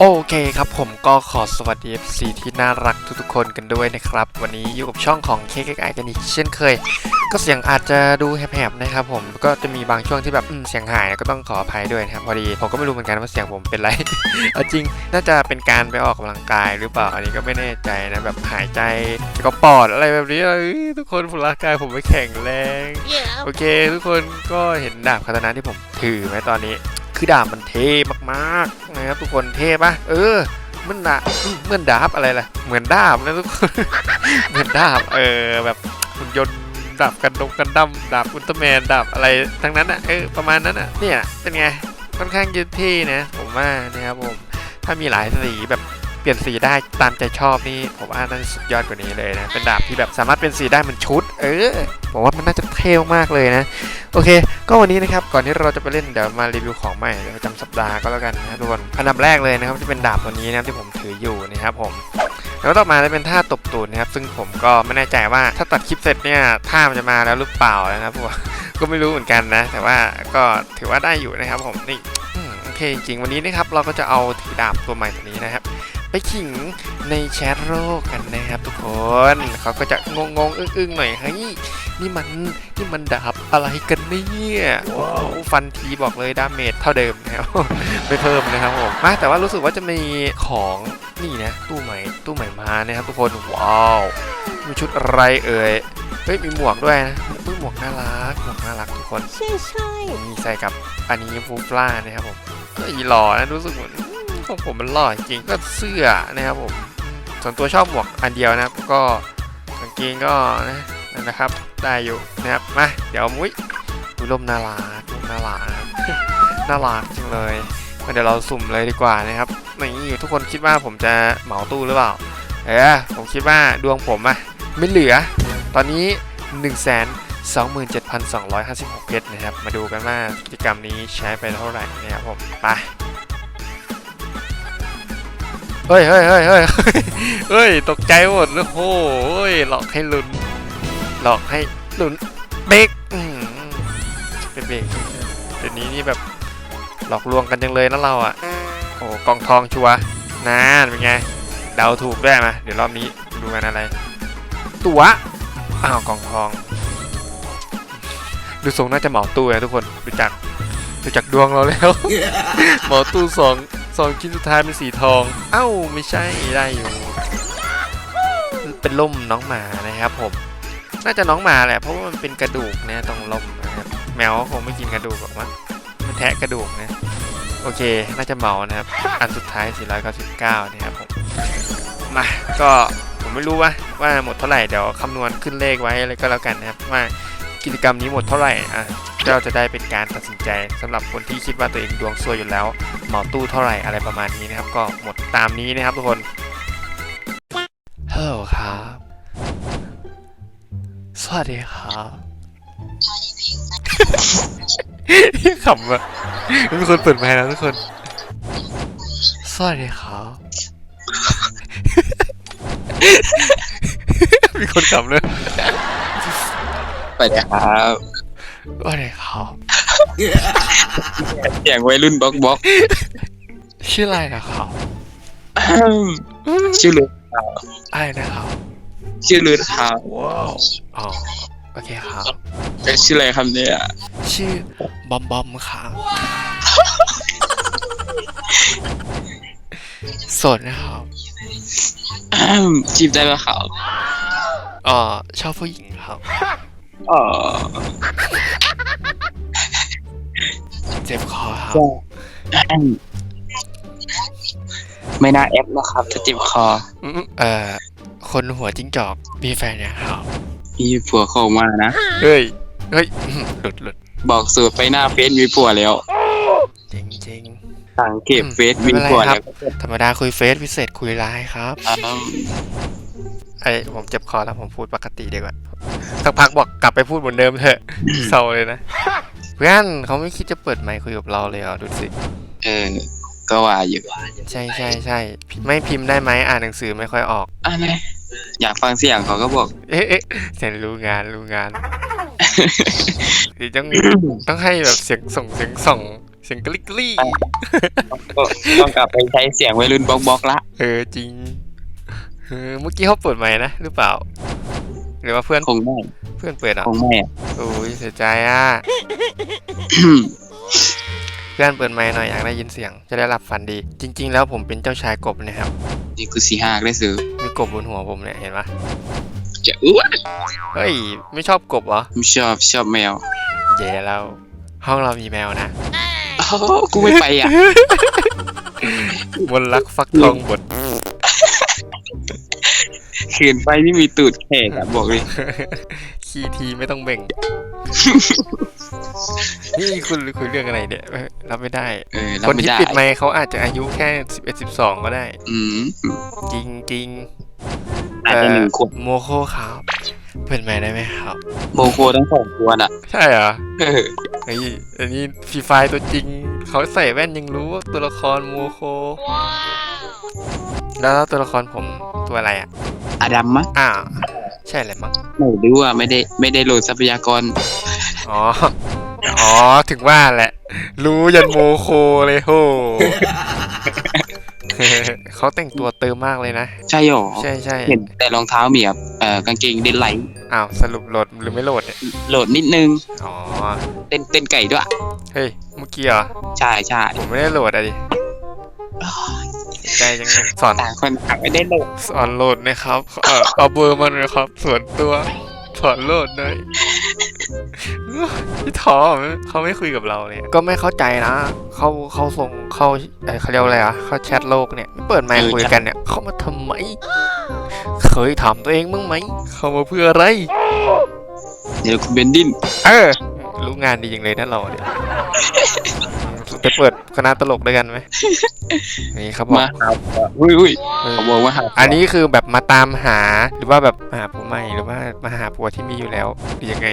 โอเคครับผมก็ขอสวัสดี FC ที่น่ารักทุกๆคนกันด้วยนะครับ วันนี้อยู่กับช่องของ KKI กันอีกเช่นเคย ก็เสียงอาจจะดูแหบๆนะครับผมก็จะมีบางช่วงที่แบบอืมเสียงหายก็ต้องขออภัยด้วยนะครับพอดีผมก็ไม่รู้เหมือนกันว่าเสียงผมเป็นไรเอาจริงน่าจะเป็นการไปออกกำลังกายหรือเปล่าอันนี้ก็ไม่แน่ใจนะแบบหายใจก็ปอดอะไรแบบนี้เอ้ยทุกคนร่างกายผมไม่แข็งแรงโอเค ทุกคนก็เห็นดาบคาตานะที่ผมถือไหมตอนนี้ คือดาบมันเท่มากๆนะครับทุกคนเท่ปะเออมันดาบอืมเหมือนดาบอะไรล่ะ เหมือนดาบนะทุกคนเหมือนดาบ เออแบบหุ่นยนต์ดาบกันดงกันดั้มดาบอุลตร้าแมนดาบอะไรทั้งนั้นอะเออประมาณนั้นอะเนี่ยเป็นไงค่อนข้างยืดที่นะผมว่านะครับผมถ้ามีหลายสีแบบ ลี่ยนสีได้ตามใจชอบนี่ผมว่าน่าจะสุดยอดกว่านี้เลยนะ เป็นดาบที่แบบสามารถเป็นสีได้เหมือนชุด เออผมว่ามันน่าจะเท่มากเลยนะ โอเค ก็วันนี้นะครับ ก่อนที่เราจะไปเล่นเดี๋ยวมารีวิวของใหม่ประจำสัปดาห์ก็แล้วกันนะครับทุกคนอันดับแรกเลยนะครับที่เป็นดาบตัวนี้นะครับที่ผมถืออยู่นะครับผมแล้วต่อมาจะเป็นท่าตบตูดนะครับ ซึ่งผมก็ไม่แน่ใจว่าถ้าตัดคลิปเสร็จเนี่ยท่ามันจะมาแล้วหรือเปล่านะครับผมก็ไม่รู้เหมือนกันนะ แต่ว่าก็ถือว่าได้อยู่นะครับผมนี่โอเคจริงๆวันนี้นะครับเราก็จะเอาถือดาบตัวใหม่ตัวนี้นะครับ ไปขิงในแชทโลกกันนะครับทุกคนเขาก็จะงงงๆอึ้งๆหน่อยเฮ้ยนี่มันนี่มันดาบอะไรกันเนี่ยว้าวฟันทีบอกเลยดาเมจเท่าเดิมนะครับไม่เพิ่มนะครับผมมาแต่ว่ารู้สึกว่าจะมีของนี่นะตู้ใหม่ตู้ใหม่มานะครับทุกคนว้าวมีชุดอะไรเอ่ยเฮ้ยมีหมวกด้วยนะอุ้ยหมวกน่ารักหมวกน่ารักทุกคนใช่ใช่มีใส่กับอันนี้ฟูฟล่านะครับผมก็อีหล่อนะรู้สึกเหมือน อืมของผมมันหล่อจริงก็เสื้อนะครับผมส่วนตัวชอบหมวกอันเดียวนะครับ ก็กางเกงก็นะนะครับได้อยู่นะครับมาเดี๋ยวมุ้ยอุ้ยลมน่ารักลมน่ารักน่ารักจังเลยเดี๋ยวเราสุ่มเลยดีกว่านะครับนี่ทุกคนคิดว่าผมจะเหมาตู้หรือเปล่าเออผมคิดว่าดวงผมอะไม่เหลือ ตอนนี้ 1 2 7 2 5 6เพชรนะครับ มาดูกันว่ากิจกรรมนี้ใช้ไปเท่าไหร่นะครับผมไป เฮ้ยเฮ้ยเฮ้ยเฮ้ยเฮ้ย ตกใจหมดโอ้โหหลอกให้ลุ้น หลอกให้ลุ้นเบรกเป็นเบรกเดี๋ยวนี้นี่แบบหลอกลวงกันจังเลยนะเราอะ โอ้กองทองชัวนานเป็นไง เดาถูกด้วยมาเดี๋ยวรอบนี้ดูกันอะไร ตัวอ้าวกองทอง ดูทรงน่าจะเหมาตู้นะทุกคนดูจากดูจากดวงเราแล้ว เหมาตู้สอง สองชิ้นสุดท้ายเป็นสีทอง เอ้าไม่ใช่ได้อยู่ เป็นล่มน้องหมานะครับผม น่าจะน้องหมาแหละเพราะว่ามันเป็นกระดูกนะตรงล่มนะครับแมวก็คงไม่กินกระดูกหรอกมั้งมันแทะกระดูกนะโอเค น่าจะเหมานะครับ อันสุดท้าย 499 นะครับผม มา ก็ผมไม่รู้ว่าว่าหมดเท่าไหร่ เดี๋ยวคำนวณขึ้นเลขไว้อะไรก็แล้วกันนะครับ ว่ากิจกรรมนี้หมดเท่าไหร่ อะ เราจะได้เป็นการตัดสินใจสำหรับคนที่คิดว่าตัวเองดวงซวยอยู่แล้วเหมาตู้เท่าไหร่อะไรประมาณนี้นะครับ ก็หมดตามนี้นะครับทุกคนฮัลโหลครับสวัสดีครับขำอะมีคนเปิดไมค์แล้วทุกคน สวัสดีครับมีคนขำเลยสวัสดีครับ สวัสดีครับ เสียงวัยรุ่นบล็อกบล็อกชื่ออะไรนะครับ ชื่อลืดอะไรนะครับ ชื่อลืดครับว้าว อ๋อ โอเคครับแต่ชื่ออะไรครับเนี่ยชื่อบอมบอมครับโสดนะครับจีบได้ไหมครับอ๋อชอบผู้หญิงครับ อ๋อเจ็บคอครับ ไม่น่าแอปนะครับถ้าเจ็บคออืมเอ่อ คนหัวจิ้งจอกมีแฟนยังครับมีผัวเข้ามานะ เฮ้ย เฮ้ยอื้อหือหลุดหลุดบอกสูตรไปหน้าเฟซมีผัวแล้วจริงจริงสังเกตอืมเฟซมีผัวไม่แล้เป็วนไรธรรมดาคุยเฟซพิเศษคุยไลน์ครับอ้าว ไอ้ผมเจ็บคอแล้วผมพูดปกติดีกว่าสักพักบอกกลับไปพูดเหมือนเดิมเถอะเศร้าเลยนะเพื่อนเขาไม่คิดจะเปิดไมค์คุยกับเราเลยเหรอดูสิเออก็ว่าอยู่ใช่ใช่ใช่ไม่พิมพ์ได้ไหมอ่านหนังสือไม่ค่อยออกอะไรอยากฟังเสียงเขาก็บอก เอ๊ะเอ๊ะเสียงรู้งานรู้งานเดี๋ยวต้องต้องให้แบบเสียงส่งเสียงส่งเสียงกะลิกกะลี่ก็ต้องกลับไปใช้เสียงวัยรุ่นบล็อกบล็อกละเออจริง เออเมื่อกี้เขาเปิดไมค์นะหรือเปล่า หรือว่าเพื่อนคงไม่เพื่อนเปิดอะคงไม่อะ โอ้ยเสียใจอะ เพื่อนเปิดไมค์หน่อยอยากได้ยินเสียง จะได้หลับฝันดี จริง ๆ แล้วผมเป็นเจ้าชายกบนะครับนี่กูสีหักได้ซื้อมีกบบนหัวผมเนี่ยเห็นปะจะอ้วนเฮ้ยไม่ชอบกบเหรอไม่ชอบชอบแมวเย่เราห้องเรามีแมวนะอ้าวกูไม่ไปอะบนรักฟักทองบด ขืนไปนี่มีตูดแขกอะบอกเลยขี้ทีไม่ต้องเบ่ง นี่คุณคุยเรื่องอะไรเนี่ยรับไม่ได้ เออรับคนไม่ที่ได้ ปิดไมค์เขาอาจจะอายุแค่สิบเอ็ดสิบสองก็ได้ อืม จริงจริงอาจจะหนึ่งขวบโมโคครับ เปิดไมค์ได้ไหมครับโมโคทั้งสองตัวน่ะ ใช่เหรอเออเฮ้ยอันนี้ฟรีไฟตัวจริง เขาใส่แว่นยังรู้ว่าตัวละครโมโค แล้วตัวละครผมตัวอะไรอะอดัมมะอ่า ใช่เลยมั้งไม่รู้อะไม่ได้ไม่ได้โหลดทรัพยากร อ๋อ อ๋อ ถึงว่าแหละ รู้ยันโมโคเลยโห เขาแต่งตัวเติมมากเลยนะ ใช่หรอใช่ใช่เห็นแต่รองเท้ามีแบบเอ่อกางเกงเดนไลท์อ้าว สรุปโหลดหรือไม่โหลดเนี่ยโหลดนิดนึง อ๋อ เต้นเต้นไก่ด้วย เฮ้ย เมื่อกี้เหรอ ใช่ใช่ผมไม่ได้โหลดอะดิ ใจจังเลยสอนต่างคนต่างไม่ได้โหลดสอนโหลดนะครับ เออเอาเบอร์มาหน่อยครับ ส่วนตัวสอนโหลดหน่อยพี่ท้อเขาไม่คุยกับเราเลยก็ไม่เข้าใจนะเขาเขาส่งเขาเอ่อเขาเรียกว่าอะไรอะเขาแชทโลกเนี่ยไม่เปิดไมค์คุยกันเนี่ยเขามาทำไมเคยถามตัวเองบ้างไหมเขามาเพื่ออะไรเดี๋ยวคุณเบนดินเออรู้งานดีจริงเลยนะเราเนี่ย ไปเปิดคณะตลกด้วยกันไหมนี่ครับผมมาหาอุ้ยอุ้ยเออผมบอกว่าหาอันนี้คือแบบมาตามหาหรือว่าแบบมาหาผัวใหม่หรือว่ามาหาผัวที่มีอยู่แล้วหรือยังไง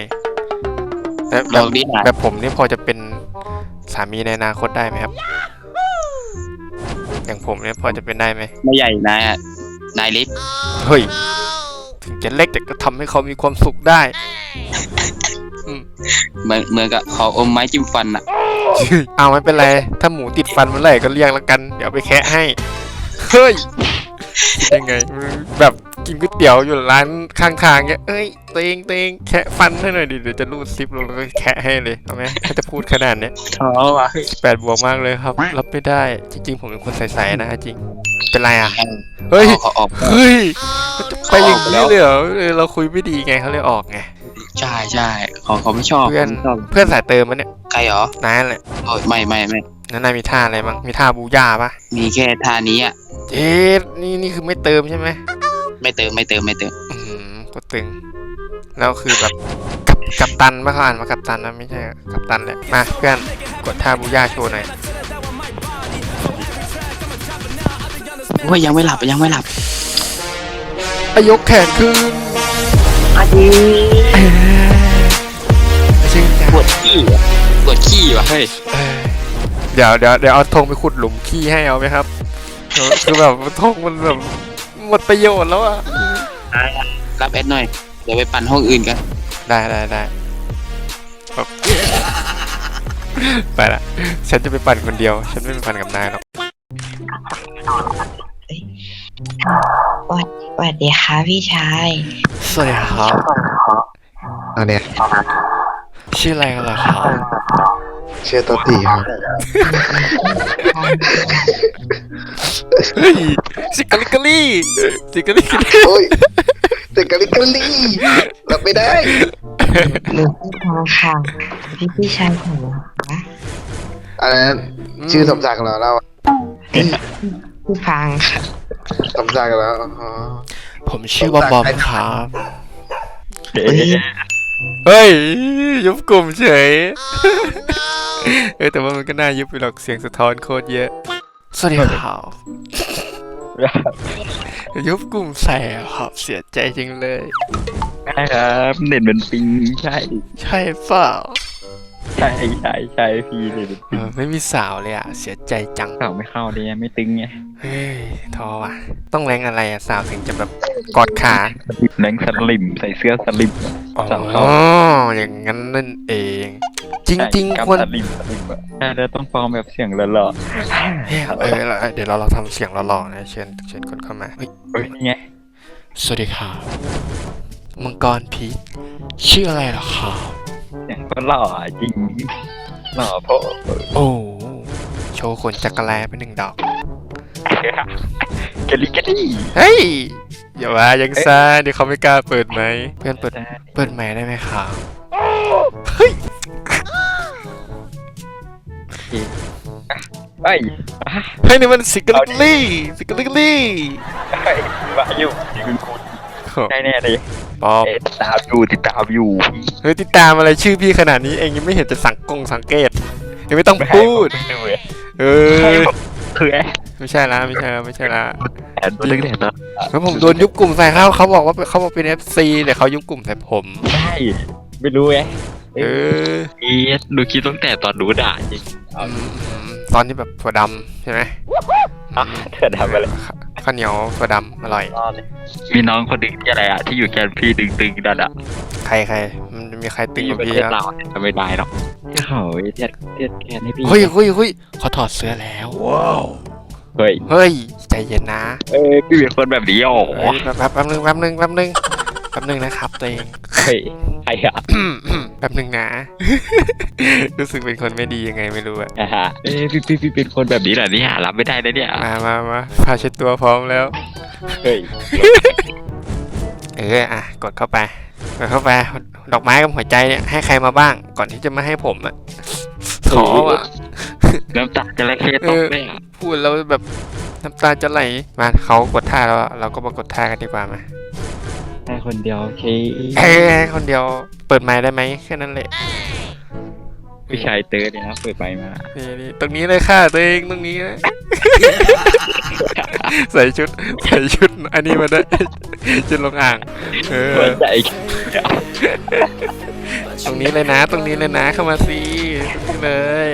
แต่บแบอบกดิหาแบบผมนี่พอจะเป็นสามีในอนาคตได้ไหมครับ อย่างผมเนี่ยพอจะเป็นได้ไหมไม่ใหญ่นายอะนายเล็กเฮ้ยถึงจะเล็กแต่ก็ทำให้เขามีความสุขได้ เหมือนเหมือนกับขออมไม้จิ้มฟันอะเอาไม่เป็นไร ถ้าหมูติดฟันเมื่อไหร่ก็เรียกแล้วกัน เดี๋ยวไปแคะให้ เฮ้ย ยังไง แบบกินก๋วยเตี๋ยวอยู่ร้านข้างๆเงี้ย เอ้ยตัวเองตัวเองแคะฟันให้หน่อยดิ เดี๋ยวจะรูดซิปลงแล้วก็แคะให้เลย เอาไหมถ้าจะพูดขนาดเนี้ยท้อว่ะแปดบวกมากเลยครับ รับไม่ได้ จริง ๆ ผมเป็นคนใสๆนะจริง เป็นไรอะ เฮ้ยขอออกเฮ้ยมันจะไปอย่างนี้เลยเหรอเออเราคุยไม่ดีไงเขาเลยออกไง ใช่ใช่ขอเขาไม่ชอบเพื่อนขาไม่ชอบเพื่อนสายเติมมันเนี่ยใครเหรอนายนั่นแหละโอ้ยไม่ไม่ไม่นั่นนายมีท่าอะไรบ้างมีท่าบูย่าปะมีแค่ท่านี้อะเจ๊นี่นี่คือไม่เติมใช่ไหมไม่เติมไม่เติมไม่เติมอืมก็ตึง แล้วคือแบบกับกับตันปะเขาอ่านว่ากับตันนะไม่ใช่กับตันแหละมาเพื่อนกดท่าบูย่าโชว์หน่อยโอ้ยยังไม่หลับยังไม่หลับ อายกแขนขึ้น อาดีชื่นใจป วดขี้อะปวดขี้ว่ะเฮ้ยเออเดี๋ยวเดี๋ยวเดี๋ยวเอาธงไปขุดหลุมขี้ให้เอาไหมครับเออคือแบบธงมันแบบหมดประโยชน์แล้วอะรับแอดหน่อย เดี๋ยวไปปั่นห้องอื่นกันได้ได้ได้ครับไปละฉันจะไปปั่นคนเดียว ฉันไม่ไปปั่นกับนายหรอกสวัสดีค่ะพี่ชายสวัสดีครับอันเนี้ย ชื่ออะไรกันล่ะครับเชื่อตัวตีครับเฮ้ยสิกาลิกาลี่สิกาลิกาลี่โอ้ยแต่กะลิกะลี่รับไม่ได้หนูพี่ทองค่ะพี่พี่ชายของหนูนะอันนั้นชื่อสมศักดิ์เหรอเราพี่ฟังค่ะสมศักดิ์เหรออ๋อผมชื่อบอมบอมครับเฮ้ย เฮ้ย ยุบกลุ่มเฉย เออแต่ว่ามันก็น่ายุบไปหรอกเสียงสะท้อนโคตรเยอะ สวัสดีครับยุบกลุ่มแสบครับเสียใจจริงเลยใช่ครับ เน็ตเป็นปิงใช่ ใช่เปล่า ใช่ใช่ใช่พี่เน็ตเป็นเอปิงอไม่มีสาวเลยอะ เสียใจจังเข่าไม่เข้าเลยไม่ตึงไงเฮ้ยท้อว่ะ ต้องแรงอะไรอะสาวถึงจะแบบกอดขาแรงสลิมใส่เสื้อสลิมอ๋อสาวเข้าอย่างนั้นนั่นเอง จริงใช่ๆควรกำตัดริมตัดริมอะใช่แล้วต้องฟอร์มแบบเสียงหล่อเฮ้ยเออแล้วเดี๋ยวเราลองทำเสียงหล่อๆนะเชิญเชิญคนเข้ามาเฮ้ยๆเฮ้ยนี่ไงสวัสดีครับมังกรพีชชื่ออะไรเหรอครับ เสียงก็หล่อจริงหล่อเพราะโอ้โชว์ขนจักรแลไปหนึ่งดอกกะลิกะลี่เฮ้ย อย่าว่ายังซาเดี๋ยวเขาไม่กล้าเปิดไหมเพื่อนเปิด เปิดไหมค์ได้ไหมครับเฮ้ยเฮ้ยนี่มันสิกลิกลี่สิกลิกลี่เฮ้ยว่าอยู่นี่คุณคุณได้แน่เลย ปอบเอ๊ะตามอยู่ติดตามอยู่เฮ้ยติดตามอะไรชื่อพี่ขนาดนี้เองยังไม่เห็นจะสังกงสังเกตยังไม่ต้องพูดไม่ให้ผมดูเลยเอให้อผมคือไอ้ไม่ใช่ละไม่ใช่ละไม่ใช่ละแอนตัวเล็กๆนะแล้วผมโดนยุบกลุ่มใส่เขาเขาบอกว่าเขาบอกเป็น FC แต่เขายุบกลุ่มใส่ผมใช่ไม่รู้ไงเอออีดูคลิปตั้งแต่ตอนดูด่าจริงอืมตอนที่แบบถั่วดำใช่ไหม อะเธอทำอะไรข้าวเหนียวถั่วดำอร่อยมีน้องคนหนึ่งที่อะไรอะที่อยู่แกนพี่ตึงๆนั่นอะใครใครมันจะมีใครตึงที่กว่าประพี่เทศแล้วลาวจะไม่ได้หรอกที่เขาเทียดเทียดแกนให้พี่เฮ้ยเฮ้ยเฮ้ยเขาถอดเสื้อแล้ว เฮ้ยเฮ้ยใจเย็นนะเอ้ยพี่เป็นคนแบบนี้อ๋อเฮ้ยแป๊บแป๊บแป๊บนึงแป๊บนึงแป๊บนึงแป๊บนึงนะครับตัวเอง เฮ้ยใครอะแป๊บนึงนะ รู้สึกเป็นคนไม่ดียังไงไม่รู้อะอ่าฮะเอ้ยพี่พี่พี่เป็นคนแบบนี้เหรอเนี่ยรับไม่ได้นะเนี่ยมามามาผ้าเช็ดตัวพร้อมแล้ว เฮ้ยเอออะกดเข้าไปกดเข้าไปดอกไม้กับหัวใจเนี่ยให้ใครมาบ้าง ก่อนที่จะมาให้ผมอะขออะน้ำตาจะระเข้ตกเลยอะพูดแล้วแบบน้ำตาจะไหลมาเขากดท่าแล้วอะเราก็มากดท่ากันดีกว่ามา แค่คนเดียวโอเคเอ้ยคนเดียวเปิดไมค์ได้ไหมแค่นั้นแหละผู้ชายเตอร์เนี่ยนะเปิดไปมานี่นี่ตรงนี้เลยค่ะตัวเองตรงนี้นะใส่ชุดใส่ชุด อันนี้มาได้วยชุดลงอ่างเออหัวใจตรงนี้เลยนะ ตรงนี้เลยนะเข้ามาสิตรงนี้เลย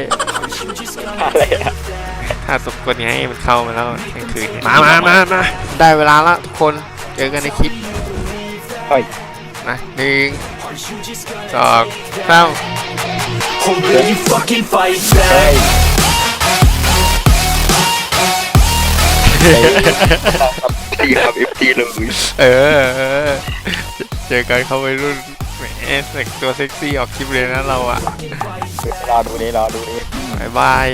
อะไรอะถ้าสมควรไงมันเข้ามาแล้วกลางคืนมามามามาได้เวลาแล้วทุกคนเจอกันในคลิป เฮ้ยนะหนึ่งสองสาม Or will you fucking fight เฮ้ back? ยตีครับเอฟตีเลยเออเออเจอกันเข้าไปรุ่นแหมแต่งตัวเซ็กซี่ออกคลิปเลยนะเราอะรอดูนี่รอดูนี่บายบาย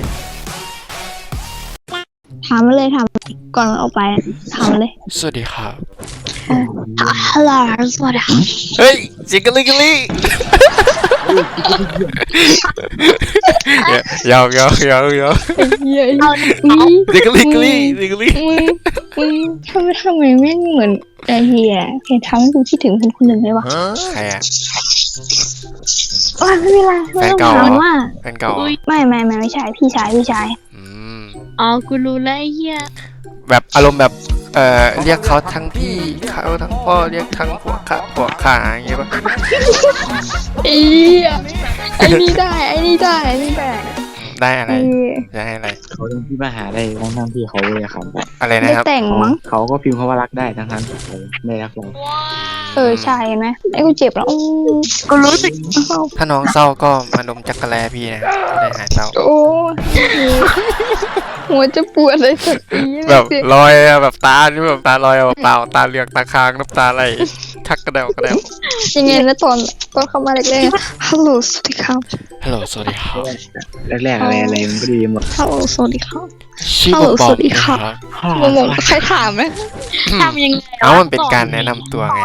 ถามมาเลยถาม ก่อนออกไปถามมาเลยสวัสดีครับ ฮัลโหลสวัสดีค่ะเฮ้ยจิกกะลิกะลิยาวยาวยาวยาวเอานี่จิกกะลิกะลิจิกกะลิมึงมึงทำไมทำไมแม่งเหมือนไอเฮียเห็นทำให้กูคิดถึงคนคนหนึ่งเลยวะใครอะว่าไม่เป็นไรไม่ต้องถามว่าแฟนเก่าเหรอไม่ไม่ไม่ไม่ใช่พี่ชายพี่ชาย อืมอ๋อ กูรู้แล้วไอ้เหี้ยแบบอารมณ์แบบเอ่อเรียกเขาทั้งพี่เขาทั้งพ่อเรียกทั้งผัวข้าผัวขาอย่างเงี้ยป่ะไอ้เฮียไอ้นี่ได้ไอ้นี่ได้ไอ้นี่ได้ได้อะไรไอ้จะให้อะไรเขาเล่นที่มหาลัยทั้งทั้งๆที่เขาเลยครับอะไรได้นะครับแต่งมั้งเขาก็พิมพ์คำว่ารักได้ทั้งทั้งๆที่เขาไม่รักเราเออใช่ไหมไอ้กูเจ็บแล้วอู้กูรู้สึกถ้าน้องเศร้าก็มาดมจักรแลพี่นะจะได้หายเศร้าโอ้ หัวจะปวดเลยสักทีแบบรอยอะแบบตานี่แบบตาลอยอะแบบเปล่าตาเหลือกตาค้างน้ำตาไหลชักกระเดวกระเดวยังไงนะตอนตอนเข้ามาแรกๆฮัลโหลสวัสดีครับฮัลโหลสวัสดีครับแรกๆอะไรอะไรมันก็ดีหมดฮัลโหลสวัสดีครับชื่อฮัลโหลบอสมวัสดีค่ะนะครับงงๆใครถามไหมทำยังไงวะเอ้ามันเป็นการแนะนำตัวไง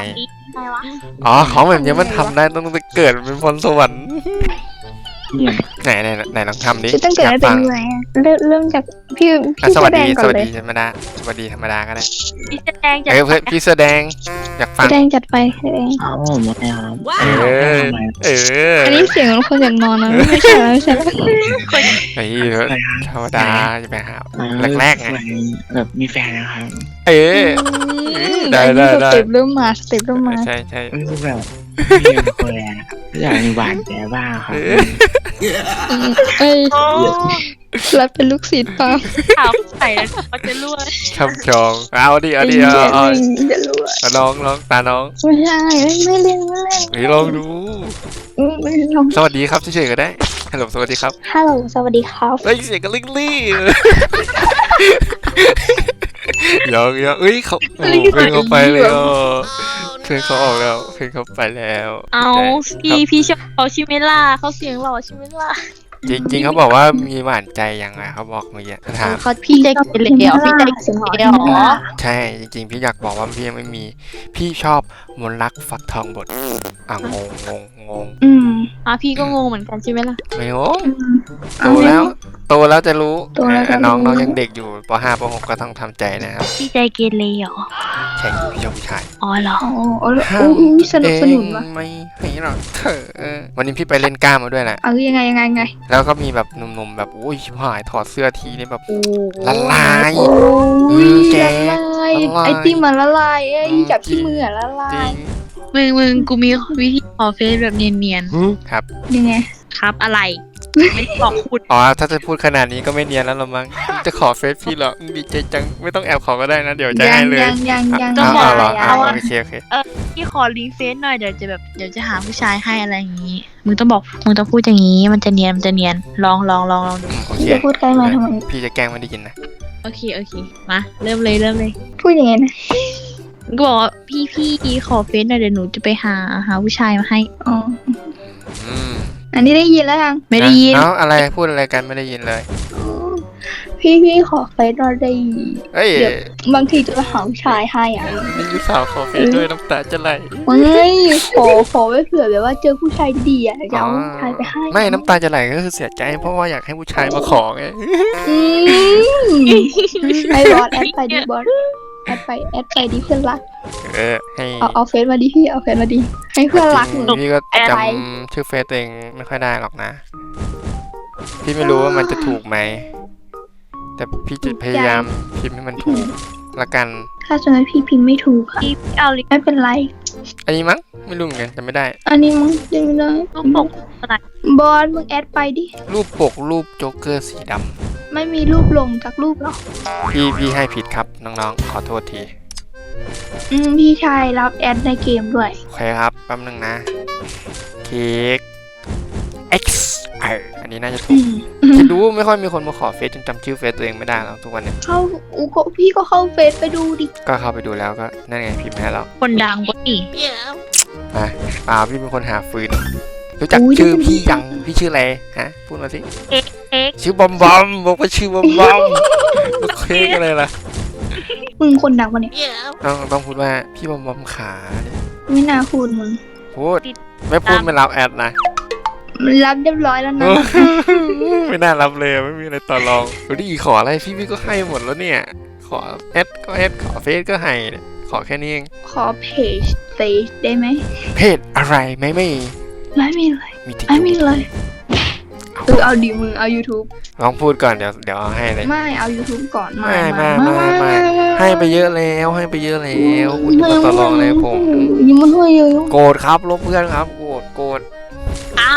ไงวะอ๋อของแบบนี้มันทำได้ต้องไปเกิดเป็นพรสวรรค์เนี่ย ไหนไหนไหนลองทำดิพี่ตั้งเกิดอยาอะกไรเป็ฟันงยังไงอะเริ่มเริ่มจากพี่อะพี่สวัสแสดดีงสก่อนวัสเลดียธรรมดาสวัสดีธรรมดาก็ได้พี่แสดงจะเอ้ยเพื่อนพี่แสดงอยากฟัแสงดงจัดไปแสดงเอ้าหมดแล้วครับเออเอออันนี้เสียงของคนอยากนอนนะไม่ใช่ไม่ใช่แล้วเฮ้ยธรรมดาจะไปหา แรกๆไง แบบมีแฟนนะครับเออ ได้ได้ได้ สเต็ปเริ่มมาสเต็ปเริ่มมาใช่ใช่เออแบบไม่มีแฟนนะครับ อยากมีหวานแต่บ้างครับเอออืมเอ้ยโอ้รับเป็นลูกศิษย์เปล่าขาวใส่แล้วเขาจะรั่วคำจอง เอาดิเอาดิเอาเอาจะรู้อะเอาน้องน้องตาน้องไม่ใช่ไม่เล่นไม่เล่นเฮ้ยลองดู อืมไม่ลองสวัสดีครับเฉยๆก็ได้ฮัลโหลสวัสดีครับฮัลโหลสวัสดีครับ เฮ้ยเสียงกระลิกลี่เดี๋ยวเดี๋ยวเอ้ยเขาโอ้โหเพื่อนเขาไปแล้ว เพื่อนเขาออกแล้วเพื่อนเขาไปแล้วเอาแต่ พี่พี่ชอบเขาชิเมล่าเขาเสียงหล่อชิเมล่า จริงๆเขาบอกว่ามีหวานใจยังไงเขาบอกเมื่อกี้ถามเขาพี่ใจเกเรเหรอพี่ใจเกเรเหรอใช่จริง ๆ พี่อยากบอกว่าพี่ยังไม่มี พี่ชอบมนต์รักฟักทองบทอะงงงงงงอืมอะพี่ก็งงเหมือนกันใช่ไหมล่ะไม่งงโตแล้วโตแล้วจะรู้โตแล้วจะรู้น้องน้องยังเด็กอยู่ป .5 ป .6 ก็ต้องทำใจนะครับพี่ใจเกเรเหรอใช่พี่ชอบผู้ชายอ๋อเหรออ๋อโอ้โหอู้สนับสนุนวะเองไม่ให้เราเถอะวันนี้พี่ไปเล่นกล้ามมาด้วยแหละเอายังไงยังไงยังไงแล้วก็มีแบบหนุ่มๆแบบโอ้ยชิบหายถอดเสื้อทีนี่แบบโอ้ละลายโอ้ยเออแกละลายละลายไอติมมันละลายเอ้ยอืมจับที่มืออะละลาจริยงมึงมึงกูมีวิธีขอเฟซแบบเนียนครับยังไงๆครับอะไร ไม่ได้บอกคุณอ๋อถ้าจะพูดขนาดนี้ก็ไม่เนียนแล้วละมั้งจะขอเฟซพี่เหรอดีใจจังไม่ต้องแอบขอก็ได้นะ เดี๋ยวจะยัให้เลยยังยังยังอ้าวอ้าวเหรอยัอ้าวงโอเคโอเคพี่ขอลิงก์เฟซหน่อยเดี๋ยวจะแบบเดี๋ยวจะหาผู้ชายให้อะไรอย่างนี้มึงต้องบอกมึงต้องพูดอย่างนี้ มันจะเนียนมันจะเนียนลองลองลองลองดูอืมโอเคจะพูดใกล้มาทำไมพี่จะแกล้งไม่ได้ยินนะโอเคโอเคมาเริ่มเลยเริ่มเลย พูดยังไงนะก็บอกว่าพี่พี่ขอเฟซหน่อยเดี๋ยวหนูจะไปหาหาผู้ชายมาให้อ๋ออืม อันนี้ได้ยินแล้วยังไม่ได้ยิน เอ้าอะไรพูดอะไรกันไม่ได้ยินเลย พี่พี่ขอเฟซเราได้เอ้ยเดี๋ยวบางทีจะไปหาผู้ชายให้อะนี่ลูกสาวขอเฟซด้วยน้ำตาจะไหลไม่ขอขอไว้เผื่อแบบว่าเจอผู้ชายดีๆอะจะเอาผู้ชายไปให้ไม่น้ำตาจะไหลก็คือเสียใจ เพราะว่าอยากให้ผู้ชายมาขอไงอืมไอ้บอสแอดไปดิบอส แอดไปแอดไปดิเพื่อนรัก เออให้เอาเอาเฟซมาดิพี่เอาเฟซมาดิให้เพื่อนรักหนูพี่ก็อะไรจำชื่อเฟซตัวเองไม่ค่อยได้หรอกนะ พี่ไม่รู้ว่ามันจะถูกไหม แต่พี่จะพยายามพิมพ์ให้มันถูกละกัน ถ้าสมมติพี่พิมพ์ไม่ถูกอะพี่เอาลิงก์ไม่เป็นไร อันนี้มั้งไม่รู้เหมือนกันจำไม่ได้ อันนี้มึงยังไม่ได้รูปปกอะไร บอสมึงแอดไปดิรูปปกรูปโจ๊กเกอร์สีด ไม่มีรูปลงจากรูปหรอกำพี่พี่ให้ผิดครับน้องๆ ขอโทษที อืมพี่ชายรับแอดในเกมด้วย โอเคครับแป๊บนึงนะเค้ก X เอออันนี้น่าจะถูอืกมจะรู้ไม่ค่อยมีคนมาขอเฟซจนจำชื่อเฟซตัวเองไม่ได้แล้วทุกวันเนี่ย เข้าอูก็พี่ก็เข้าเฟซไปดูดิ ก็เข้าไปดูแล้วก็นั่นไงพิมพ์ให้แล้วคนดังบดนี่ อะเปล่าพี่เป็นคนหาฟืน รู้จักอุ๊ยชื่อดูดิพี่ยังพี่ชื่ออะไรฮะพูดมาสิเอ็กเอ็กชื่อบอมบอมบอกว่าชื่อบอมบอมแล้วเค้กอะไรล่ะมึงคนดังปะเนี่ยต้องต้องพูดว่าพี่บอมบอมขาเนี่ยไม่น่าพูดมึงพูดไม่พูดไม่รับแอดนะมันรับเรียบร้อยแล้วนะ ไม่น่ารับเลยไม่มีอะไรต่อรองดูดิขออะไรพี่พี่ก็ให้หมดแล้วเนี่ย ขอแอดก็แอดขอเฟซก็ให้เนี่ยขอแค่นี้เองขอเพจเฟซได้ไหมเพจอะไรไม่ไม่ ไม่มีเลย มีแต่ไม่มีเลยเออเอาดีมึงเอา YouTube ลองพูดก่อนเดี๋ยวเดี๋ยวเอาให้เลย ไม่เอา YouTube ก่อนไม่ไม่ไม่ไม่ให้ไปเยอะแล้วให้ไปเยอะแล้วคุณจะมาต่อรองอะไรผมยังไม่ให้เยอะโกรธครับลบเพื่อนครับ โกรธโกรธอ่า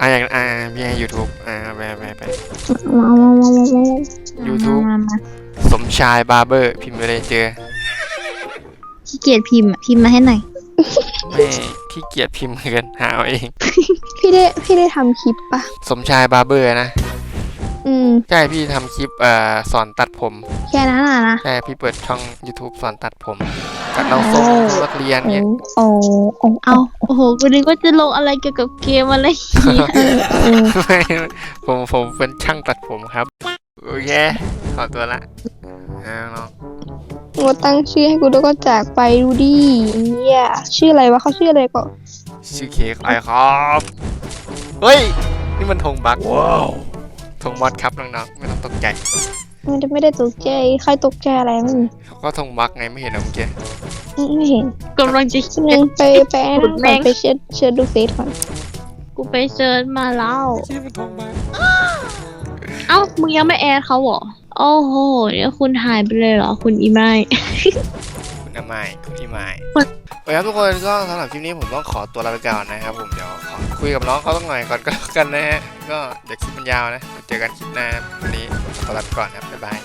อะอย่างอ่าพี่ให้ยูทูบอ่าไปไปไปมามามามามา YouTube มามาสมชายบาร์เบอร์พิมพ์ไปเลยเจอขี้เกียจพิมพ์อะพิมพ์มาให้หน่อย ไม่ขี้เกียจพิมพ์เกินหาเอาเอง พี่ได้พี่ได้ทำคลิปปะสมชายบาร์เบอร์นะ อืม ใช่พี่ทำคลิปเอ่อสอนตัดผม แค่นั้นอะนะ ใช่พี่เปิดช่อง YouTube สอนตัดผมตัดเราทรงนักเรียนเนี่ยโอ้โอ้เอาโอ้โหกูนึกว่าจะลงอะไรเกี่ยวกับเกมอะไรอย่างเงี้ยไม่ผมผมเป็นช่างตัดผมครับ โอเคขอตัวละเอา เนาะว่าตั้งชื่อให้กูแล้วก็จากไปดูดิเนี่ยชื่ออะไรวะเขาชื่ออะไรก่อนชื่อเค้กอะไรครับ เฮ้ย นี่มันธงบักว้าวธงบักครับน้องๆไม่ต้องตกใจมันจะไม่ได้ตกใจใครตกใจอะไรไม่มีเขาก็ธงบักไงไม่เห็นเหรอเมื่อกี้ไม่เห็นกำลังจะฉันนึงไปไปแอนก่อนไปเช็ดเช็ดดูเฟซก่อนกูไปเซิร์ชมาแล้วชื่อมันธงบักเอ้ามึงยังไม่แอดเขาเหรอ โอ้โหเดี๋ยวคุณหายไปเลยเหรอคุณอีไมคุณอามายคุณอีมายโอเคครับทุกคนก็สำหรับคลิปนี้ผมต้องขอตัวลาไปก่อนนะครับผมเดี๋ยวขอคุยกับน้องเขาต้องหน่อยก่อนก็แล้วกันนะฮะก็เดี๋ยวคลิปมันยาวนะเจอกันคลิปหน้าวันนี้ขอตัวลาไปก่อนครับบ๊ายบาย